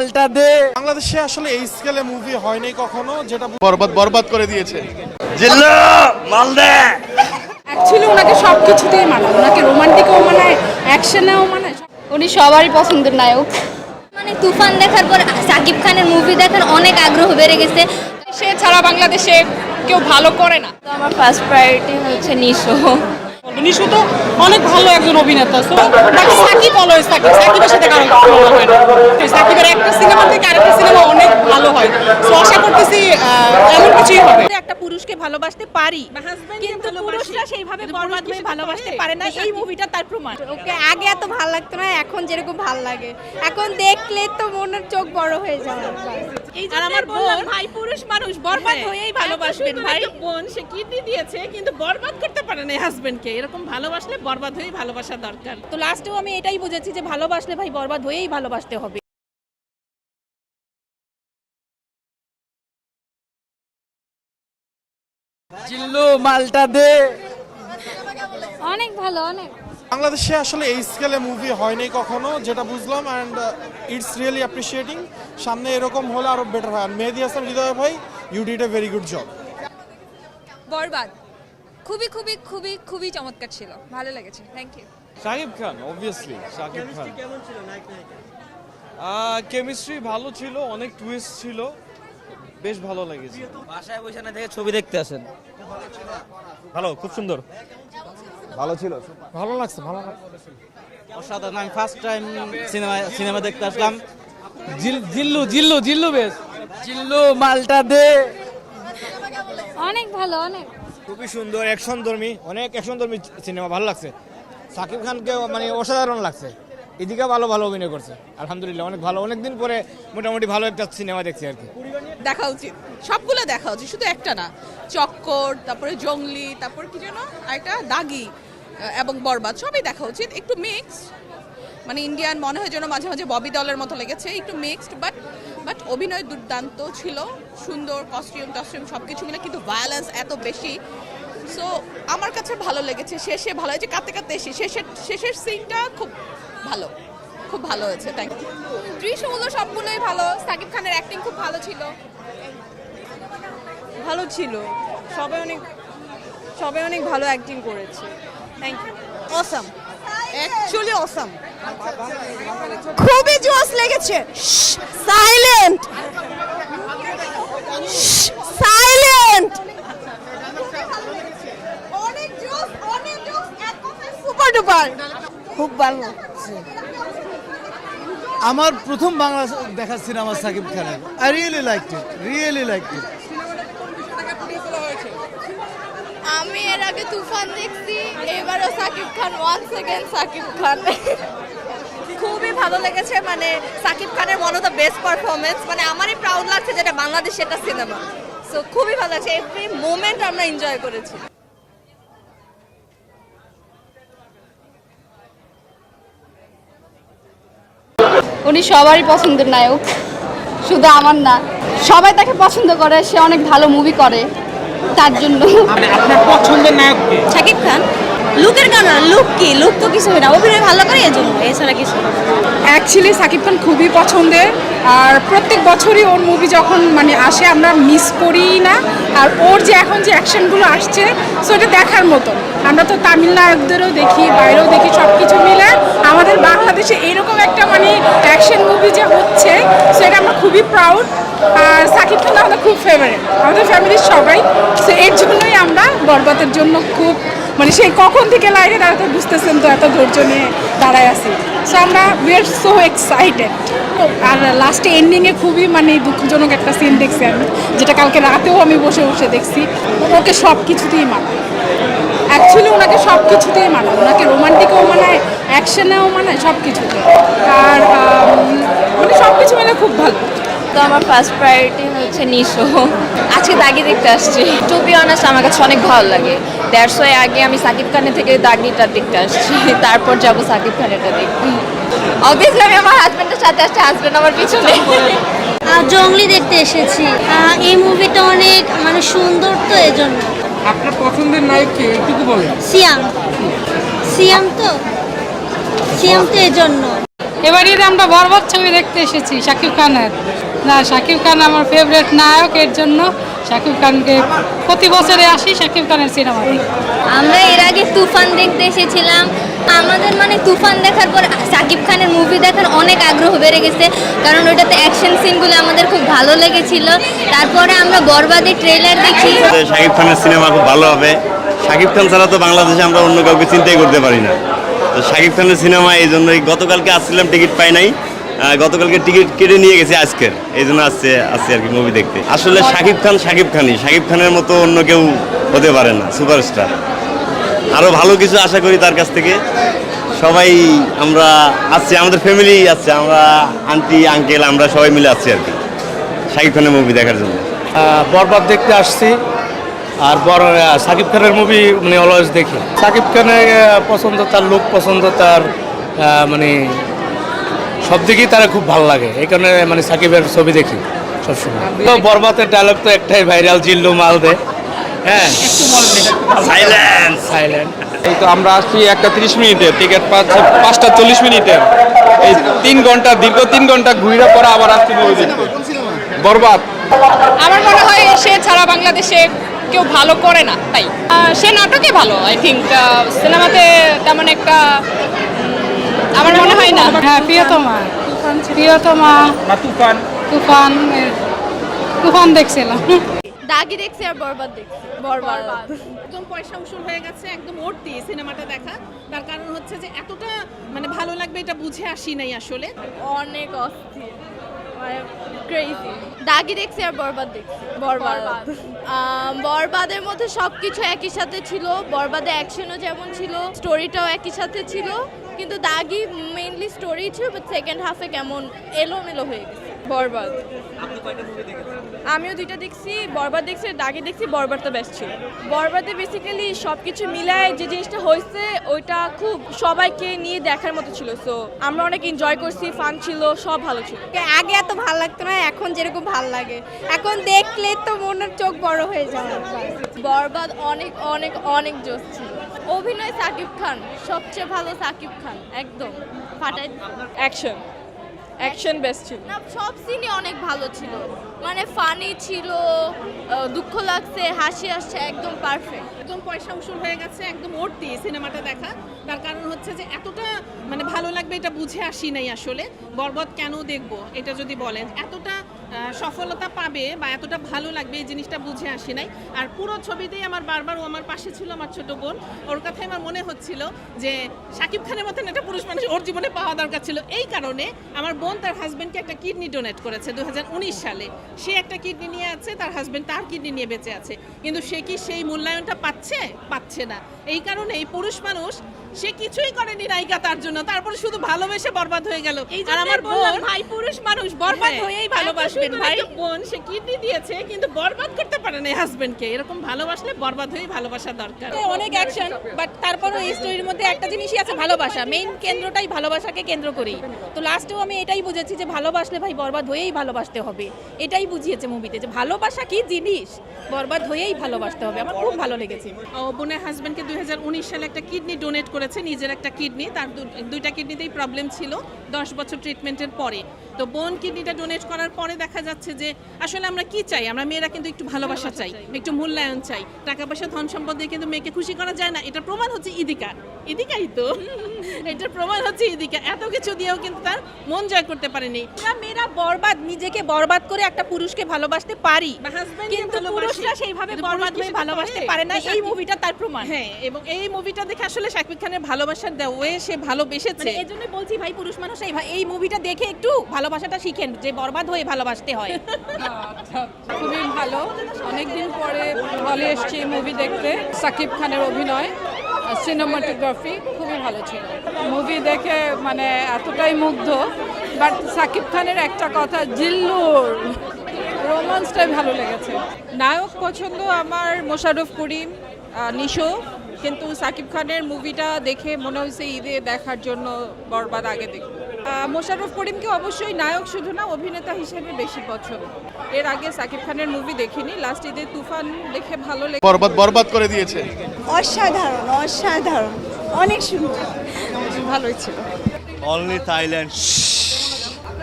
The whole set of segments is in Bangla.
মালটা দে। বাংলাদেশে আসলে এই স্কেলে মুভি হয়নি কখনো যেটা বরবাদ বরবাদ করে দিয়েছে। অ্যাকচুয়ালি ওনাকে সব কিছুতেই মানায়। ওনাকে রোমান্টিকও মানায় অ্যাকশনেও মানায়। উনি সবারই পছন্দের নায়ক। মানে তুফান দেখার পর সাকিব খানের মুভি দেখার অনেক আগ্রহ বেড়ে গেছে। সে ছাড়া বাংলাদেশে কেউ ভালো করে না। তো আমার ফার্স্ট প্রায়োরিটি হচ্ছে নিশো। নিশু তো অনেক ভালো একজন অভিনেতা বাট সাকিব অলওয়েজ থাকে। সাকিবের সাথে কারণ সাকিবের একটা সিনেমা থেকে আরেকটা সিনেমা অনেক ভালো হয় তো আশা করতেছি আহ, এমন কিছুই হবে একটা পুরুষকে ভালোবাসতে পারি কিন্তু পুরুষরা সেইভাবে বরবাদ হয়ে ভালোবাসতে পারে না। এই মুভিটা তার প্রমাণ। ওকে আগে এত ভালো লাগতো না এখন যেরকম ভালো লাগে। এখন দেখলে তো মনের চোখ বড় হয়ে যায় এই আর আমার বোন ভাই পুরুষ মানুষ বরবাদ হ্যাঁ। হয়েই ভালোবাসবেন ভাই। বোন সে কিডনি দিয়েছে কিন্তু বরবাদ করতে পারে না হাজবেন্ডকে এরকম ভালোবাসলে বরবাদ হয়েই ভালোবাসা দরকার। তো লাস্টেও আমি এটাই বুঝেছি যে ভালোবাসলে ভাই বরবাদ হয়েই ভালোবাসতে হবে। চিল্লু মালটা দে। অনেক ভালো অনেক। বাংলাদেশে আসলে এই স্কেলে মুভি হয়নি কখনো যেটা বুঝলাম অ্যান্ড ইটস রিয়েলি অ্যাপ্রিসিয়েটিং সামনে এরকম হলে আরও বেটার হয়। আর মেহেদি হাসান হৃদয় ভাই you did a very good job Borbaad. খুবই খুবই খুবই খুবই চমৎকার ছিল। ভালো লেগেছে। Thank you Shakib Khan obviously Shakib Khan. Chemistry ভালো ছিল অনেক টুইস্ট ছিল। বেশ ভালো লেগেছে। বাসায় বসে না থেকে ছবি দেখতে আসেন। ভালো খুব সুন্দর। ভালো ছিল ভালো লাগছে ভালো অসাধারণ আমি ফার্স্ট টাইম সিনেমা সিনেমা দেখতে আসলাম। জিল্লু জিল্লু জিল্লু বেশ। জিল্লু মালটা দে। অনেক ভালো অনেক। খুবই সুন্দর অ্যাকশন ধর্মী অনেক অ্যাকশন ধর্মী সিনেমা ভালো লাগছে। সাকিব খানকে মানে অসাধারণ লাগছে। এদিকে ভালো ভালো অভিনয় করছে। আলহামদুলিল্লাহ অনেক ভালো। অনেক দিন পরে মোটামুটি ভালো একটা সিনেমা দেখছি আর কি। দেখা উচিত। সবগুলো দেখা উচিত, শুধু একটা না। চক্কর, তারপরে জঙ্গলি, তারপর কি যেন একটা দাগি এবং বরবাদ, সবই দেখা উচিত। একটু মিক্সড মানে ইন্ডিয়ান মনে হয় যেন মাঝে মাঝে ববি দলের মতো লেগেছে, একটু মিক্সড বাট বাট অভিনয় দুর্দান্ত ছিল। সুন্দর কস্টিউম টস্টিউম সব কিছু মিলে, কিন্তু ভায়োলেন্স এত বেশি। সো আমার কাছে ভালো লেগেছে, শেষে ভালো হয়েছে কাঁদতে কাঁদতে এসে শেষের শেষের সিনটা খুব ভালো। খুব ভালো হয়েছে থ্যাংক ইউ দৃশ্যগুলো সবগুলোই ভালো সাকিব খানের অ্যাক্টিং খুব ভালো ছিল। ভালো ছিল। সবাই অনেক সবাই অনেক ভালো অ্যাক্টিং করেছে। Thank you awesome actually awesome খুবই জোস লেগেছে। সাইলেন্ট সাইলেন্ট অনেক জোস অনেক জোস এক কথায় সুপার ডুপার খুব ভালো আমার প্রথম বাংলা দেখা সিনেমা সাকিব খানের। I really like it really like it আমি এর আগে তুফান দেখছি এবারও সাকিব খান ওয়ান সেকেন্ড সাকিব খান। খুবই ভালো লেগেছে মানে সাকিব খানের one of the best performance মানে আমারই প্রাউড লাগছে যেটা বাংলাদেশের একটা সিনেমা সো খুবই ভালো লাগছে এভরি মোমেন্ট আমরা এনজয় করেছি। উনি সবারই পছন্দের নায়ক। শুধু আমার না সবাই তাকে পছন্দ করে সে অনেক ভালো মুভি করে তার জন্য। আপনার পছন্দের নায়ক শাকিব খান। লুকের কারণে লুক কি? লুক তো কিছু না। অভিনয় ভালো করে? এর জন্য, এছাড়া কিছু অ্যাকচুয়ালি সাকিব খান খুবই পছন্দের। আর প্রত্যেক বছরই ওর মুভি যখন মানে আসে, আমরা মিস করি না। আর ওর যে এখন যে অ্যাকশনগুলো আসছে সো এটা দেখার মতো আমরা তো তামিল নায়কদেরও দেখি, বাইরেও দেখি সব কিছু মিলে। আমাদের বাংলাদেশে এরকম একটা মানে অ্যাকশন মুভি যে হচ্ছে, সেটা আমরা খুবই প্রাউড আর সাকিব খান আমাদের খুব ফেভারিট আমাদের ফ্যামিলির সবাই। সো এর জন্যই আমরা বরবাদের জন্য খুব মানে সেই কখন থেকে লাইনে দাঁড়াতে বুঝতেছেন তো এত ধৈর্য নিয়ে দাঁড়ায় আছি। সো আমরা উই আর সো এক্সাইটেড আর লাস্টে এন্ডিংয়ে খুবই মানে দুঃখজনক একটা সিন দেখছি আমি, যেটা কালকে রাতেও আমি বসে বসে দেখছি। ওকে সব কিছুতেই মানায়। অ্যাকচুয়ালি ওনাকে সব কিছুতেই মানায়। ওনাকে রোমান্টিকও মানায় অ্যাকশনেও মানায়, সব কিছুতে আর মানে সব কিছু মানে খুব ভালো। তো আমার ফার্স্ট প্রায়োরিটি হচ্ছে নিশো। আজকে দাগি দেখতে আসছি। টু বি অনার্স আমার কাছে অনেক ভালো লাগে। দ্যাটস ওয়াই আগে আমি সাকিব খানের থেকে দাগিটা দেখতে আসছি। তারপর যাব সাকিব খানেরটা দেখতে। অবভিয়াসলি আমি আমার হাজব্যান্ডের সাথে আসছি হাজব্যান্ড আমার পিছনে। জঙ্গলি দেখতে এসেছি। এই মুভিটা অনেক মানে সুন্দর তো এজন্য। আপনার পছন্দের নায়ক কে? একটু বলেন। সিয়াম। সিয়াম তো? সিয়াম তো এজন্য। এবার ঈদে আমরা বরবাদ ছবি দেখতে এসেছি শাকিব খানের। না শাকিব খান আমার ফেভারিট নায়ক এর জন্য শাকিব খানকে প্রতি বছরে আসি শাকিব খানের সিনেমা আমরা এর আগে তুফান দেখতে এসেছিলাম। আমাদের মানে তুফান দেখার পর সাকিব খানের মুভি দেখার অনেক আগ্রহ বেড়ে গেছে। কারণ ওটাতে অ্যাকশন সিনগুলো আমাদের খুব ভালো লেগেছিল। তারপরে আমরা বরবাদের ট্রেলার দেখি। শাকিব খানের সিনেমা খুব ভালো হবে। শাকিব খান ছাড়া তো বাংলাদেশে আমরা অন্য কাউকে চিন্তাই করতে পারি না। তো শাকিব খানের সিনেমা এই জন্যই গতকালকে আসছিলাম টিকিট পাই নাই। গতকালকে টিকিট কেটে নিয়ে গেছি আজকের। এই জন্য আসছে আসছে আর কি মুভি দেখতে। আসলে শাকিব খান শাকিব খানই। শাকিব খানের মতো অন্য কেউ হতে পারে না সুপারস্টার আরও ভালো কিছু আশা করি তার কাছ থেকে। সবাই আমরা আসছি, আমাদের ফ্যামিলি আসছে আমরা আন্টি আঙ্কেল আমরা সবাই মিলে আসছি আর কি। শাকিব খানের মুভি দেখার জন্য। বরবাদ দেখতে আসছি। আর বড় সাকিব খানের মুভি মানে অলওয়েজ দেখি। সাকিব খানের পছন্দ, তার লুক পছন্দ, তার মানে সব দিকেই তারা খুব ভালো লাগে। এই কারণে মানে সাকিবের ছবি দেখি সবসময়। তো বরবাদের ডায়লগ তো একটাই ভাইরাল জিল্লু মাল দে। হ্যাঁ। সাইলেন্স সাইলেন্ট এই তো আমরা আসছি একটা তিরিশ মিনিটের টিকিট পাচ্ছি পাঁচটা চল্লিশ মিনিটের এই তিন ঘণ্টা দীর্ঘ তিন ঘণ্টা ঘুরে পরে আবার আসছি মুভি দেখতে। বরবাদ। আমার মনে হয় সে ছাড়া বাংলাদেশে কেউ ভালো করে না তাই। সে নাটকে ভালো আই থিঙ্ক সিনেমাতে তেমন একটা আমার মনে হয় না। হ্যাঁ প্রিয়তমা। প্রিয়তমা তুফান। তুফান তুফান দেখছিলাম। দাগি দেখছি আর বরবাদ দেখছি। বরবাদ। একদম পয়সা উসুল হয়ে গেছে একদম ওরতি সিনেমাটা দেখা। তার কারণ হচ্ছে যে এতটা মানে ভালো লাগবে এটা বুঝে আসি নাই আসলে। অনেক অস্থির। ক্রেজি দাগি দেখছি আর বরবাদ দেখছি। বরবাদ। বরবাদের মধ্যে সব কিছু একই সাথে ছিল। বরবাদে অ্যাকশনও যেমন ছিল স্টোরিটাও একই সাথে ছিল। কিন্তু দাগি মেইনলি স্টোরি ছিল বাট সেকেন্ড হাফে কেমন এলোমেলো হয়ে গেছে। বরবাদ। আমিও দুইটা দেখছি বরবাদ দেখছি আর দাগি দেখছি বরবাদটা বেস্ট ছিল। বরবাদে বেসিক্যালি সব কিছু মিলায় যে জিনিসটা হয়েছে ওইটা খুব সবাইকে নিয়ে দেখার মতো ছিল। সো আমরা অনেক এনজয় করছি ফান ছিল সব ভালো ছিল। আগে এত ভালো লাগতো না এখন যেরকম ভালো লাগে। এখন দেখলে তো মনের চোখ বড় হয়ে যায়। বরবাদ অনেক অনেক অনেক জোশ ছিল। অভিনয় সাকিব খান সবচেয়ে ভালো সাকিব খান একদম। ফাটাই অ্যাকশন অ্যাকশন বেস্ট ছিল। না সব সিনই অনেক ভালো ছিল। মানে ফানি ছিল দুঃখ লাগছে হাসি আসছে একদম পারফেক্ট একদম পয়সা উসুল হয়ে গেছে একদম উঠতি সিনেমাটা দেখা। তার কারণ হচ্ছে যে এতটা মানে ভালো লাগবে এটা বুঝে আসি নাই আসলে। বরবাদ কেন দেখব এটা যদি বলেন। এতটা সফলতা পাবে বা এতটা ভালো লাগবে এই জিনিসটা বুঝে আসি নাই। আর পুরো ছবিতেই আমার বারবার ও আমার পাশে ছিল আমার ছোট বোন। ওর কথাই আমার মনে হচ্ছিল যে শাকিব খানের মতন একটা পুরুষ মানুষ ওর জীবনে পাওয়া দরকার ছিল। এই কারণে আমার বোন তার হাজব্যান্ডকে একটা কিডনি ডোনেট করেছে দু হাজার উনিশ সালে। সে একটা কিডনি নিয়ে আছে, তার হাজব্যান্ড তার কিডনি নিয়ে বেঁচে আছে। কিন্তু সে কি সেই মূল্যায়নটা পাচ্ছে? পাচ্ছে না। এই কারণে এই পুরুষ মানুষ সে কিছুই করেনি নায়িকা তার জন্য। তারপরে শুধু ভালোবেসে বরবাদ হয়ে গেল। আর আমার বোন ভাই পুরুষ মানুষ বরবাদ হয়েই ভালোবাসবেন ভাই। বোন সে কিডনি দিয়েছে কিন্তু বরবাদ করতে পারে না হাজবেন্ডকে এরকম ভালোবাসলে বরবাদ হয়েই ভালোবাসা দরকার। অনেক অ্যাকশন বাট তারপরও এই স্টোরির মধ্যে একটা জিনিসই আছে ভালোবাসা। মেইন কেন্দ্রটাই ভালোবাসাকে কেন্দ্র করেই। তো লাস্টেও আমি এটাই বুঝেছি যে ভালোবাসলে ভাই বরবাদ হয়েই ভালোবাসতে হবে। এটাই বুঝিয়েছে মুভিতে যে ভালোবাসা কি জিনিস? বরবাদ হয়েই ভালোবাসতে হবে। আমার খুব ভালো লেগেছে। ও বোনের হাজবেন্ডকে দুই হাজার উনিশ সালে একটা কিডনি ডোনেট করেছে নিজের একটা কিডনি তার দুইটা কিডনিতেই প্রবলেম ছিল দশ বছর ট্রিটমেন্টের পরে। তো বোন কিডনিটা ডোনেট করার পরে দেখা যাচ্ছে যে আসলে আমরা কি চাই? আমরা মেয়েরা কিন্তু একটু ভালোবাসা চাই একটু মূল্যায়ন চাই। টাকা পয়সা ধন সম্পদ দিয়ে কিন্তু মেয়েকে খুশি করা যায় না। এটা প্রমাণ হচ্ছে ইদিকা। ইদিকাই তো। এটার প্রমাণ হচ্ছে ইদিকা। এত কিছু দিয়েও কিন্তু তার মন জয় করতে পারেনি। আমরা মেয়েরা বরবাদ নিজেকে বরবাদ করে একটা পুরুষকে ভালোবাসতে পারি। কিন্তু। পুরুষরা সেইভাবে বরবাদ হয়ে ভালোবাসতে পারে? না। এই মুভিটা তার প্রমাণ। হ্যাঁ এবং এই মুভিটা দেখে আসলে শাকিব খানের ভালোবাসার দেওয়া ওয়ে সে ভালোবেসেছে। মানে এই জন্য বলছি ভাই পুরুষ মানুষ এই মুভিটা দেখে একটু ভালোবাসাটা শিখেন, যে বরবাদ হয়ে ভালোবাসতে হয়। খুবই ভালো। অনেকদিন পরে হলে এসছি মুভি দেখতে, সাকিব খানের অভিনয় সিনেমাটোগ্রাফি খুবই ভালো ছিল। মুভি দেখে মানে এতটাই মুগ্ধ বাট সাকিব খানের একটা কথা, জিল্লুর। রোমান্সটাই ভালো লেগেছে। নায়ক পছন্দ আমার মোশাররফ করিম নিশো। কিন্তু সাকিব খানের মুভিটা দেখে মনে হয়েছে ঈদে দেখার জন্য বরবাদ আগে দেখব। মোশাররফ করিমকে অবশ্যই নায়ক শুধু না অভিনেতা হিসেবে বেশি পছন্দ। এর আগে সাকিব খানের মুভি দেখিনি লাস্ট ঈদে তুফান দেখে ভালো লেগে বরবাদ বরবাদ করে দিয়েছে। অসাধারণ অসাধারণ অনেক সুন্দর। ভালোই ছিল। অনলি থাইল্যান্ড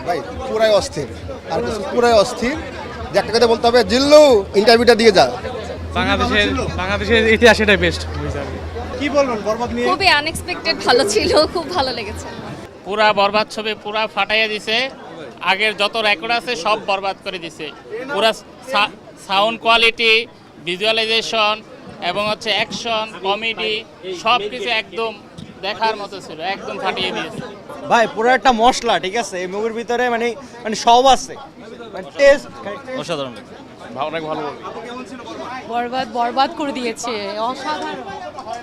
ভাই পুরাই অস্থির। আর কিছু পুরাই অস্থির। যে একটা কথা বলতে হবে জিল্লু ইন্টারভিউটা দিয়ে যা। বাংলাদেশের বাংলাদেশের ইতিহাস এটাই বেস্ট কি বলবেন বরবাদ নিয়ে? খুবই আনএক্সপেক্টেড ভালো ছিল খুব ভালো লেগেছে। পুরা বরবাদ ছবি পুরা ফাটাইয়া দিছে। আগের যত রেকর্ড আছে সব বরবাদ করে দিছে। পুরা সাউন্ড কোয়ালিটি ভিজুয়ালাইজেশন এবং হচ্ছে অ্যাকশন কমেডি সব কিছু একদম দেখার মতো ছিল একদম ফাটিয়ে দিয়েছে। ভাই পুরো একটা মশলা ঠিক আছে? এই মুভির ভিতরে মানে মানে সব আছে। টেস্ট অসাধারণ। অনেক ভালো বরবাদ বরবাদ করে দিয়েছে অসাধারণ।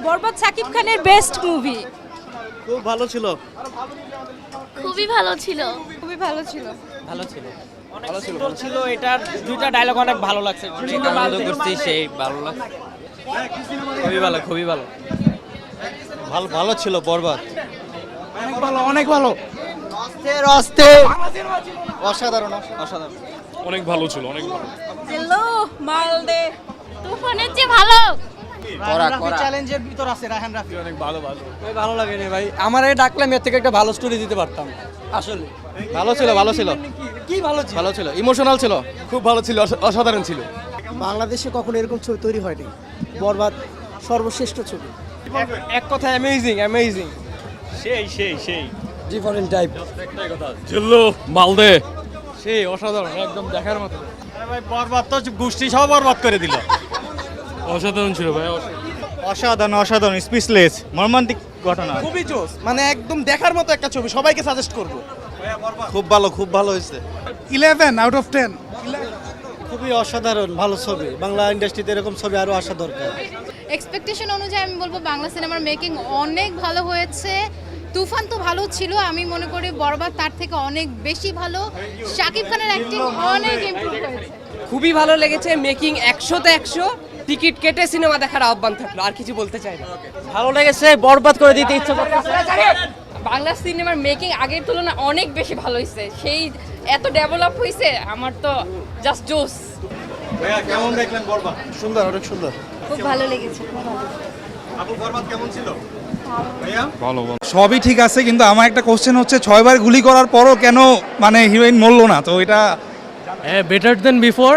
বরবাদ সাকিব খানের বেস্ট মুভি খুব ভালো ছিল। খুবই ভালো ছিল। খুবই ভালো ছিল। ভালো ছিল। ভালো ছিল ছিল এটার দুইটা ডায়লগ অনেক ভালো লাগছে। আনন্দ করছি সেই ভালো লাগছে। খুবই ভালো খুবই ভালো। ভালো ভালো ছিল বরবাদ। অনেক ভালো অনেক ভালো। অস্থির অসাধারণ অসাধারণ। অনেক ভালো ছিল অনেক ভালো। জিল্লু মালদে। তুফানের চেয়ে ভালো। চ্যালেঞ্জের ভিতর আছে রাহান রাফি। অনেক ভালো ভালো। ভাই ভালো লাগে না ভাই। আমার এই ডাকলাম এর থেকে একটা ভালো স্টোরি দিতে পারতাম আসলে। ভালো ছিল ভালো ছিল। কি ভালো ছিল? ভালো ছিল ইমোশনাল ছিল। খুব ভালো ছিল অসাধারণ ছিল। বাংলাদেশে কখনো এরকম ছবি তৈরি হয়নি। বরবাদ সর্বশ্রেষ্ঠ ছবি। এক কথা অ্যামেজিং অ্যামেজিং সেই সেই সেই। ডিফারেন্ট টাইপ জিল্লু মালদে সেই অসাধারণ একদম দেখার মতো। ভাই বরবাদ তো গোষ্ঠী সব বরবাদ করে দিল। অসাধারণ ছিল ভাই অসাধারণ অসাধারণ স্পিচলেস মর্মান্তিক ঘটনা। খুবই জোস মানে একদম দেখার মতো একটা ছবি সবাইকে সাজেস্ট করব। খুব ভালো খুব ভালো হয়েছে। ইলেভেন আউট অফ টেন খুবই অসাধারণ ভালো ছবি। বাংলা ইন্ডাস্ট্রিতে এরকম ছবি আরও আসা দরকার। এক্সপেকটেশন অনুযায়ী আমি বলব বাংলা সিনেমার মেকিং অনেক ভালো হয়েছে। তুফান তো ভালো ছিল আমি মনে করি বরবাদ তার থেকে অনেক বেশি ভালো। শাকিব খানের অ্যাক্টিং অনেক ইমপ্রুভ হয়েছে। খুবই ভালো লেগেছে মেকিং একশোতে একশো। টিকিট কেটে সিনেমা দেখার আহ্বান থাকল আর কিছু বলতে চাই না। ভালো লেগেছে বরবাদ করে দিতে ইচ্ছা করতেছে বাংলা সিনেমার মেকিং আগের তুলনায় অনেক বেশি ভালো হয়েছে সেই এত ডেভেলপ হয়েছে আমার তো জাস্ট জোস কেমন দেখলেন বরবাদ? সুন্দর অনেক সুন্দর। খুব ভালো লেগেছে আপু বরবাদ কেমন ছিল? ভালো। ভালো সবই ঠিক আছে কিন্তু আমার একটা কোশ্চেন হচ্ছে ছয়বার গুলি করার পরও কেন মানে হিরোইন মরলো না? তো এটা হ্যাঁ বেটার দেন বিফোর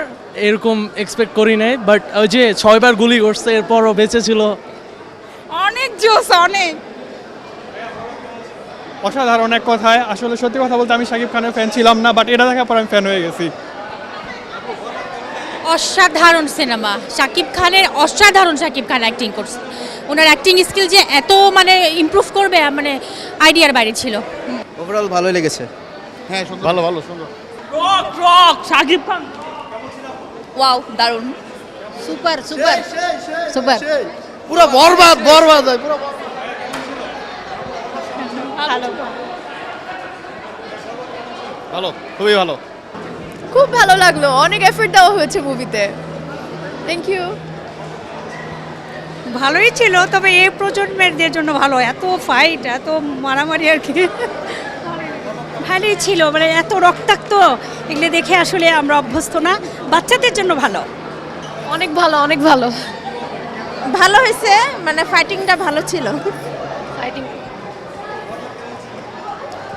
এরকম এক্সপেক্ট করি নাই বাট ওই যে ছয়বার গুলি করছে এরপরও বেঁচে ছিল অনেক জোস অনেক। অসাধারণ এক কথায় আসলে সত্যি কথা বলতে আমি শাকিব খানের ফ্যান ছিলাম না বাট এটা দেখার পর আমি ফ্যান হয়ে গেছি। অসাধারণ সিনেমা। শাকিব খানের অসাধারণ শাকিব খান অ্যাক্টিং করছে। ওনার অ্যাক্টিং স্কিল যে এত মানে ইমপ্রুভ করবে মানে আইডিয়ার বাইরে ছিল। ওভারঅল ভালোই লেগেছে। হ্যাঁ সুন্দর। ভালো ভালো সুন্দর। Rock rock Shakib Khan wow দারুণ। সুপার সুপার সুপার পুরো বরবাদ বরবাদ ভাই পুরো ভালো। খুবই ভালো। খুব ভালো লাগল। অনেক এফর্ট দেওয়া হয়েছে মুভিতে থ্যাংক ইউ ভালোই ছিল তবে এই প্রজন্মের জন্য ভালো এত ফাইট এত মারামারি আর কি। ভালোই ছিল মানে এত রক্তাক্ত এগুলো দেখে আসলে আমরা অভ্যস্ত না। বাচ্চাদের জন্য ভালো। অনেক ভালো অনেক ভালো। ভালো হয়েছে মানে ফাইটিংটা ভালো ছিল। ফাইটিং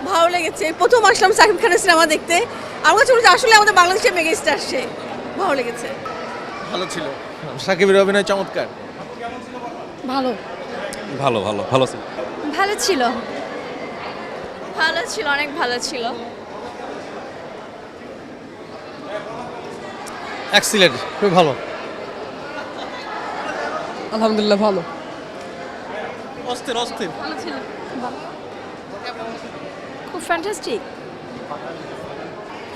ভালো লেগেছে। প্রথম আসলাম সাকিব খানের সিনেমা দেখতে। আমার কাছে আসলে আমাদের বাংলাদেশের মেগা স্টার সে। ভালো লেগেছে। ভালো ছিল। সাকিবের অভিনয় চমৎকার। ভালো। ভালো ভালো ভালো ছিল। ভালো ছিল। ভালো ছিল অনেক ভালো ছিল। এক্সিলেন্ট খুব ভালো। আলহামদুলিল্লাহ ভালো। অস্থির অস্থির। ভালো ছিল খুব ফ্যান্টাস্টিক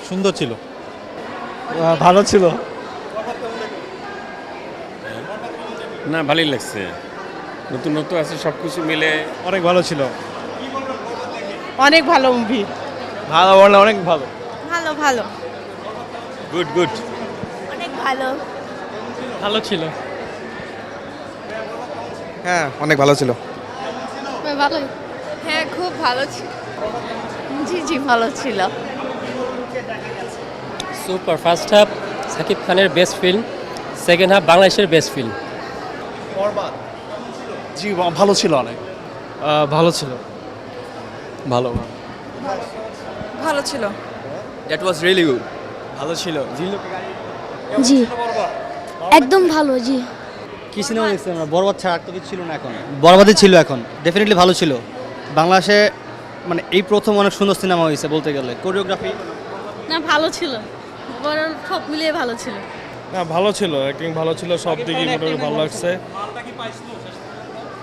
সুন্দর ছিল। ভালো ছিল। না ভালোই লাগছে। নতুন নতুন আছে সব কিছু মিলে। অনেক ভালো ছিল। অনেক ভালো মুভি ভালো বললে অনেক ভালো। ভালো ভালো। গুড গুড অনেক ভালো। ভালো ছিল। হ্যাঁ অনেক ভালো ছিল। ভালো হ্যাঁ খুব ভালো ছিল জি জি ভালো ছিল। সুপার ফার্স্ট হাফ সাকিব খানের বেস্ট ফিল্ম সেকেন্ড হাফ বাংলাদেশের বেস্ট ফিল্ম জি ভালো ছিল অনেক। ভালো ছিল। ভালো। ভালো ছিল। দ্যাট ওয়াজ রিয়েলি গুড ভালো ছিল। জি। একদম ভালো জি। কি সিনেমা দেখছেন আমরা? বরবাদ ছাড়া আর তো কিছু ছিল না এখন। বরবাদই ছিল এখন। ডেফিনেটলি ভালো ছিল। বাংলাদেশে মানে এই প্রথম অনেক সুন্দর সিনেমা হয়েছে বলতে গেলে। কোরিওগ্রাফি না ভালো ছিল। সব মিলিয়ে ভালো ছিল। না ভালো ছিল। অ্যাক্টিং ভালো ছিল সব দিকই মোটামুটি ভালো লাগছে।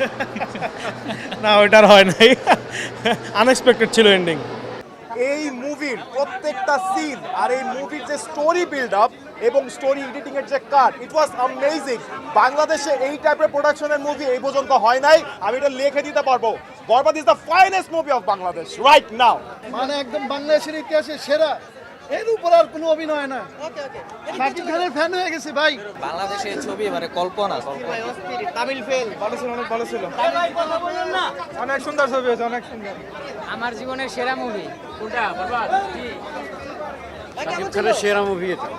না ওইটার হয় নাই। আনএক্সপেক্টেড ছিল এন্ডিং এই মুভির প্রত্যেকটা সিন আর এই মুভির যে স্টোরি বিল্ড আপ এবং স্টোরি এডিটিং এর যে কাট ইট ওয়াজ অ্যামেজিং বাংলাদেশে এই টাইপের প্রোডাকশনের মুভি এই পর্যন্ত হয় নাই। আমি এটা লিখে দিতে পারব। Borbaad is the finest movie of Bangladesh right now মানে একদম বাংলাদেশের ইতিহাসে সেরা এর উপর আর কোনো অভিনয় না শাকিব খানের ফ্যান হয়ে গেছে ভাই। বাংলাদেশের ছবি মানে কল্পনা। তামিল ফেল ভালো ছিল অনেক ভালো ছিল। অনেক সুন্দর ছবি হয়েছে অনেক সুন্দর। আমার জীবনের সেরা মুভি কোনটা? বরবাদ শাকিব খানের সেরা মুভি এটা।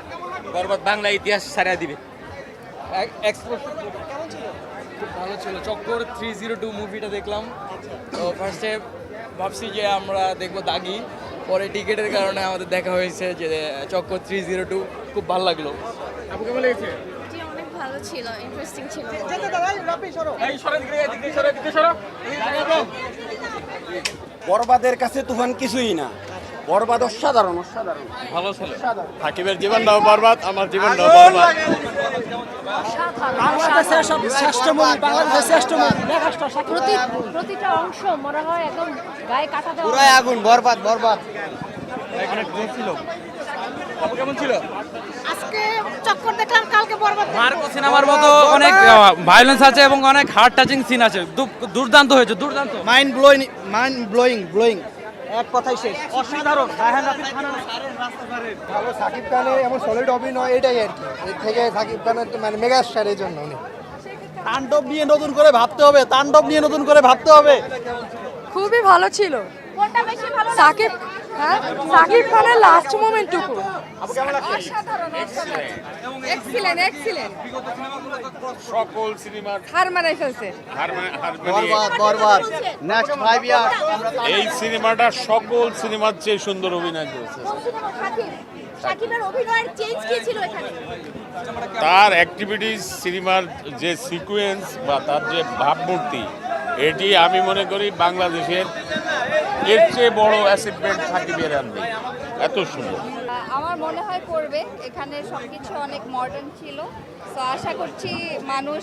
বরবাদ বাংলা ইতিহাস সারিয়া দিবে। খুব ভালো ছিল। চক্কর থ্রি জিরো টু মুভিটা দেখলাম তো ফার্স্টে ভাবছি যে আমরা দেখব দাগি। পরে টিকিটের কারণে আমাদের দেখা হয়েছে যে চক্কর থ্রি জিরো টু খুব ভালো লাগল। অনেক ভালো ছিল ইন্টারেস্টিং ছিল। বরবাদের কাছে তুফান কিছুই না। বরবাদ অসাধারণ অসাধারণ। ভালো ছিল। সাকিবের জীবনটাও বরবাদ আমার জীবনটাও বরবাদ। বাংলাদেশের সব শ্রেষ্ঠ মুভি বাংলাদেশের শ্রেষ্ঠ মুভি প্রতিটা অংশ মনে হয় একদম পুরাই আগুন বরবাদ বরবাদ। আজকে চক্কর দেখলাম কালকে বরবাদ মার্কো সিনেমার মতো অনেক ভায়োলেন্স আছে এবং অনেক হার্ট টাচিং সিন আছে। দুর্দান্ত হয়েছে দুর্দান্ত। Mind blowing mind blowing blowing এক কথাই শেষ। অসাধারণ। রায়হান রাফি খান ভালো সাকিব খানের এমন সলিড অভিনয় এটাই আর কি। এর থেকে সাকিব খানের মানে মেগা স্টার এই জন্য উনি। তাণ্ডব নিয়ে নতুন করে ভাবতে হবে তাণ্ডব নিয়ে নতুন করে ভাবতে হবে। খুবই ভালো ছিল। সাকিব হ্যাঁ? সাকিব খানের লাস্ট মোমেন্টটুকু এক্সিলেন্ট এক্সিলেন্ট সকল সিনেমার হার মানাই ফেলছে। এই সিনেমাটা সকল সিনেমার চেয়ে সুন্দর অভিনয় করেছে। সাকিবের অভিনয়ের চেঞ্জ কি ছিল এখানে? তার অ্যাক্টিভিটিস সিনেমার যে সিকোয়েন্স বা তার যে ভাবমূর্তি এটি আমি মনে করি বাংলাদেশের এর চেয়ে বড় অ্যাচিভমেন্ট সাকিবের বের আনবে। এত সুন্দর। আমার মনে হয় করবে। এখানে সবকিছু অনেক মডার্ন ছিল। তো আশা করছি মানুষ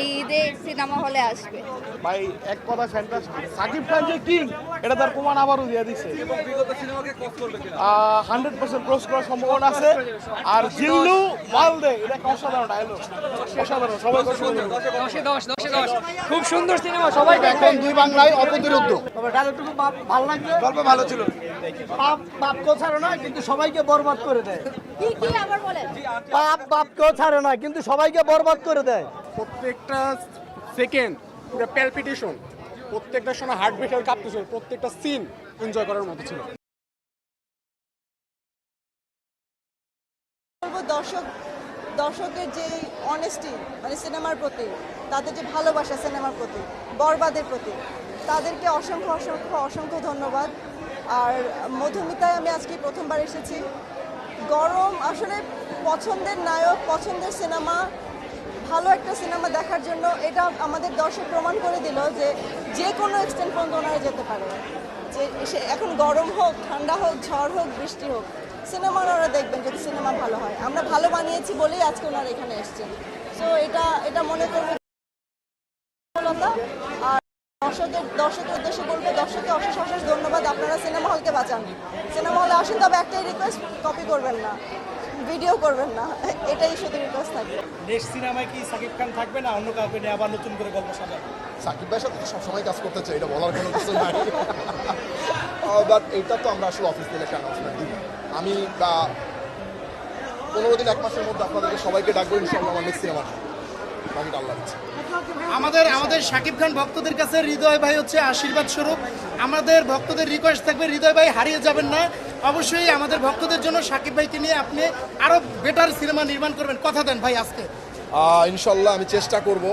এই ঈদে সিনেমা হলে আসবে। ভাই এক কথা ফ্যান্টাস্টিক সাকিব খান যে কিং এটা তার প্রমাণ আবারও দিয়ে দিচ্ছে হান্ড্রেড পার্সেন্ট ক্রস করার সম্ভাবনা আছে। আর জিল্লু মালদে এটা একটা অসাধারণ ডায়লগ অসাধারণ সবাই খুব সুন্দর সিনেমা সবাই এখন দুই বাংলায় অপবিরুদ্ধ তবে ডায়লগটা খুব ভালো লাগছে। গল্প ভালো ছিল। পাপ না কিন্তু সবাইকে বরবাদ করে দেয়। কি কি আবার বলেন? পাপ পাপ কেউ ছাড়ে না কিন্তু সবাইকে বরবাদ করে দেয়। প্রত্যেকটা সেকেন্ড পুরো প্যালপিটেশন প্রত্যেকটা সময় হার্ট বিটের কাঁপতেছিল প্রত্যেকটা সিন এনজয় করার মতো ছিল। বলব দর্শক দর্শকের যে অনেস্টি মানে সিনেমার প্রতি তাদের যে ভালোবাসা সিনেমার প্রতি বরবাদের প্রতি তাদেরকে অসংখ্য অসংখ্য অসংখ্য ধন্যবাদ। আর মধুমিতায় আমি আজকে প্রথমবার এসেছি। গরম, আসলে পছন্দের নায়ক, পছন্দের সিনেমা, ভালো একটা সিনেমা দেখার জন্য এটা আমাদের দর্শক প্রমাণ করে দিল যে যে কোনো এক্সটেন্ট পর্যন্ত ওনারা যেতে পারে যে সে এখন গরম হোক, ঠান্ডা হোক, ঝড় হোক, বৃষ্টি হোক সিনেমা ওনারা দেখবেন যদি সিনেমা ভালো হয় আমরা ভালো বানিয়েছি বলেই আজকে ওনারা এখানে এসছেন সো এটা এটা মনে করব। আর দর্শকের উদ্দেশ্যে বলব দর্শককে অশেষ অশেষ ধন্যবাদ। আপনারা সিনেমা হলকে বাঁচান। সিনেমা হলে আসেন তবে একটাই রিকোয়েস্ট কপি করবেন না। ভিডিও করবেন না। এটাই শুধু রিকোয়েস্ট থাকবে। নেক্সট সিনেমায় কি সাকিব খান থাকবে না অন্য কাউকে নিয়ে আবার নতুন করে গল্প সাজাবে? সাকিব ভাইয়ের সাথে তো সবসময় কাজ করতে চাই এটা বলার কোনো কিছু নাই। বাট এটা তো আমরা আসলে অফিস থেকে একটা অ্যানাউন্সমেন্ট দিব? আমি পনেরো দিন এক মাসের মধ্যে আপনাদেরকে সবাইকে ডাকবো ইনশাল্লাহ আমার নেক্সট সিনেমা। আমাদের আমাদের শাকিব খান ভক্তদের কাছে হৃদয় ভাই হচ্ছে আশীর্বাদ স্বরূপ। আমাদের ভক্তদের রিকোয়েস্ট থাকবে, হৃদয় ভাই হারিয়ে যাবেন না। অবশ্যই আমাদের ভক্তদের জন্য শাকিব ভাইকে নিয়ে আপনি আরও বেটার সিনেমা নির্মাণ করবেন। কথা দেন ভাই আজকে। ইনশাল্লাহ আমি চেষ্টা করব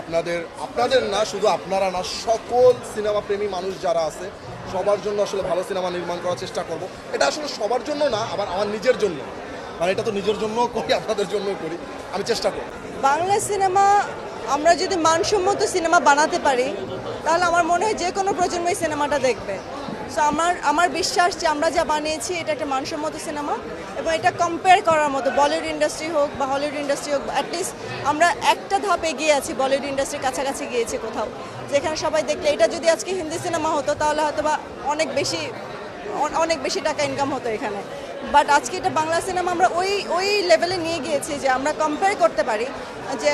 আপনাদের আপনাদের না, শুধু আপনারা না, সকল সিনেমা প্রেমী মানুষ যারা আছে, সবার জন্য আসলে ভালো সিনেমা নির্মাণ করার চেষ্টা করব। এটা আসলে সবার জন্য না, আবার আমার নিজের জন্য। মানে এটা তো নিজের জন্য করি, আপনাদের জন্য করি। আমি চেষ্টা করব। বাংলা সিনেমা, আমরা যদি মানসম্মত সিনেমা বানাতে পারি, তাহলে আমার মনে হয় যে কোনো প্রজন্ম এই সিনেমাটা দেখবে। সো আমার আমার বিশ্বাস যে আমরা যা বানিয়েছি, এটা একটা মানসম্মত সিনেমা এবং এটা কম্পেয়ার করার মতো বলিউড ইন্ডাস্ট্রি হোক বা হলিউড ইন্ডাস্ট্রি হোক অ্যাটলিস্ট আমরা একটা ধাপ এগিয়ে আছি বলিউড ইন্ডাস্ট্রির কাছাকাছি গিয়েছি কোথাও। যেখানে সবাই দেখলে, এটা যদি আজকে হিন্দি সিনেমা হতো, তাহলে হয়তো বা অনেক বেশি অনেক বেশি টাকা ইনকাম হতো এখানে। বাট আজকে এটা বাংলা সিনেমা আমরা ওই ওই লেভেলে নিয়ে গিয়েছি যে আমরা কম্পেয়ার করতে পারি যে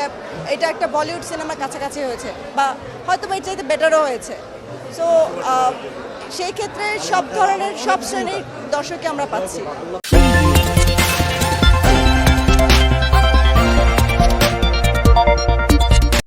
এটা একটা বলিউড সিনেমার কাছাকাছি হয়েছে বা হয়তো এর চাইতে বেটারও হয়েছে। সো সেই ক্ষেত্রে সব ধরনের, সব শ্রেণির দর্শককে আমরা পাচ্ছি।